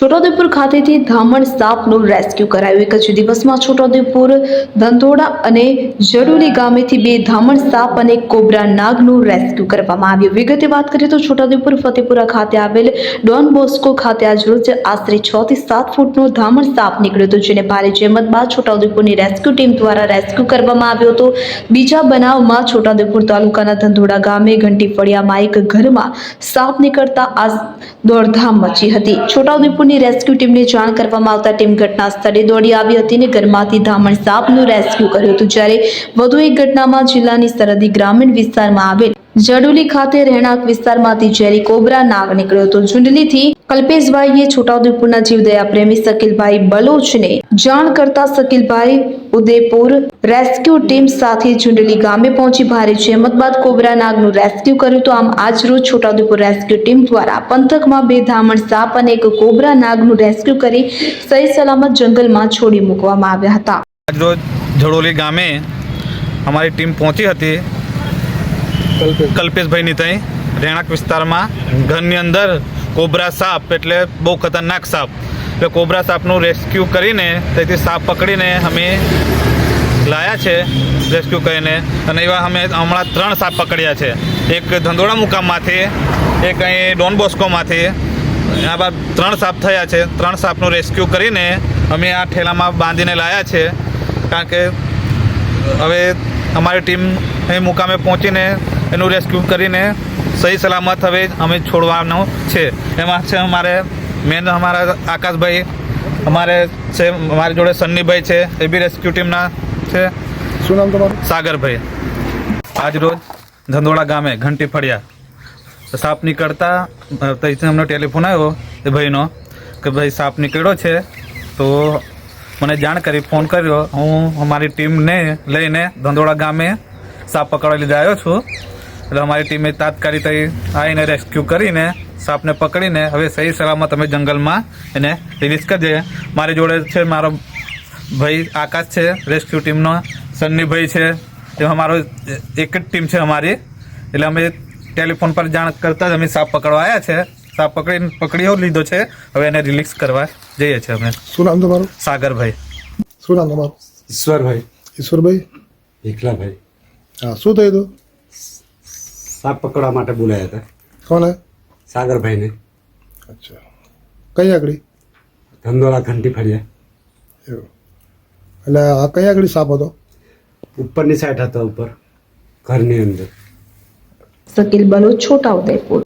છોટાઉદેપુર ખાતેથી ધામણ સાપનું રેસ્ક્યુ કરાયું. એક જ દિવસમાં છોટાઉદેપુર, ધંધોડા અને જરૂરી ગામેથી બે ધામણ સાપ અને કોબરા નાગનું રેસ્ક્યુ કરવામાં આવ્યું. વિગતે વાત કરીએ તો છોટાઉદેપુર, ફતેપુરા ખાતે આવેલ ડોન બોસ્કો ખાતે આજ રોજ આશરે છ થી સાત ફૂટનો ધામણ સાપ નીકળ્યો હતો, જેને ભારે જહેમત બાદ છોટાઉદેપુરની રેસ્ક્યુ ટીમ દ્વારા રેસ્ક્યુ કરવામાં આવ્યો હતો. બીજા બનાવમાં છોટાઉદેપુર તાલુકાના ધંધોડા ગામે ઘંટી ફળિયામાં એક ઘરમાં સાપ નીકળતા આ દોડધામ મચી હતી. છોટાઉદેપુરની રેસ્ક્યુ ટીમને જાણ કરવામાં આવતા ટીમ ઘટના સ્થળે દોડી આવી હતી અને ઘરમાંથી ધામણ સાપનું રેસ્ક્યુ કર્યું હતું. જ્યારે વધુ એક ઘટનામાં જિલ્લાની સરહદી ગ્રામીણ વિસ્તારમાં આવેલ જડુલી ખાતે રહેણાંક વિસ્તારમાંથી ઝેરી કોબરા નાગ નીકળ્યો હતો. ઝુંડલીથી કલ્પેશભાઈએ છોટાઉદેપુરના જીવદયા પ્રેમી શકીલભાઈ બલોચને જાણ કરતા શકીલભાઈ ઉદેપુર રેસ્ક્યુ ટીમ સાથે ઝુંડલી ગામે પહોંચી ભારે જહેમત બાદ કોબરા નાગનું રેસ્ક્યુ કર્યું તો આમ આજ રોજ છોટાઉદેપુર રેસ્ક્યુ ટીમ દ્વારા પંથકમાં બે ધામણ સાપ અને એક કોબરા નાગનું રેસ્ક્યુ કરી સહી સલામત જંગલમાં છોડી મૂકવામાં આવ્યા હતા. આજરોજ જડોલી ગામે અમારી ટીમ પહોંચી હતી. કલ્પેશભાઈની ત્યાં રહેણાંક વિસ્તારમાં ઘરની અંદર કોબરા સાપ એટલે બહુ ખતરનાક સાપ. એટલે કોબરા સાપનું રેસ્ક્યુ કરીને તેથી સાપ પકડીને અમે લાયા છે રેસ્ક્યુ કરીને. અને એવા અમે હમણાં ત્રણ સાપ પકડ્યા છે. એક ધંધોળા મુકામમાંથી, એક અહીં ડોન બોસ્કોમાંથી. આ બાદ ત્રણ સાપ થયા છે. ત્રણ સાપનું રેસ્ક્યુ કરીને અમે આ ઠેલામાં બાંધીને લાયા છે. કારણ કે હવે અમારી ટીમ અહીં મુકામે પહોંચીને એનું રેસ્ક્યુ કરીને સહી સલામત હવે અમે છોડવાનું છે. એમાં છે અમારે મેન અમારા આકાશભાઈ અમારે છે અમારી જોડે સન્નીભાઈ છે એ બી રેસ્ક્યુ ટીમના છે. શું નામ તમારું? સાગરભાઈ. આજ રોજ ધંધોળા ગામે ઘંટી ફળ્યા. સાપ નીકળતા ત્યાંથી અમને ટેલિફોન આવ્યો એ ભાઈનો કે ભાઈ સાપ નીકળ્યો છે તો મને જાણ કરી ફોન કર્યો. હું અમારી ટીમને લઈને ધંધોળા ગામે સાપ પકડવા લીધે આવ્યો છું. એટલે અમારી ટીમે તાત્કાલિક આવીને રેસ્ક્યુ કરીને સાપને પકડીને હવે સહી સલામત અમે જંગલમાં એને રિલીઝ કરી દઈએ. મારી જોડે છે મારો ભાઈ આકાશ છે રેસ્ક્યુ ટીમનો સન્નીભાઈ છે એ અમારો એક જ ટીમ છે અમારી. એટલે અમે ટેલિફોન પર જાણ કરતા જ અમે સાપ પકડવા આવ્યા છે. સાપ પકડી પકડીઓ લીધો છે. હવે એને રિલીઝ કરવા જઈએ છીએ અમે. શું નામ તમારું? સાગરભાઈ. શું નામ તમારું? ઈશ્વરભાઈ. ઈશ્વરભાઈ? એકલાભાઈ. હા શું થયું હતું? સાપ પકડવા માટે બોલાયા હતા. કોને? સાગરભાઈને. અચ્છા. કઈ આગળ? ધંધોળા ઘંટી ફર્યા એવું. એટલે આ કઈ આગળ સાપ હતો? ઉપરની સાઈડ હતો ઉપર ઘરની અંદર. શકીલ બલોચ છોટાઉદેપુર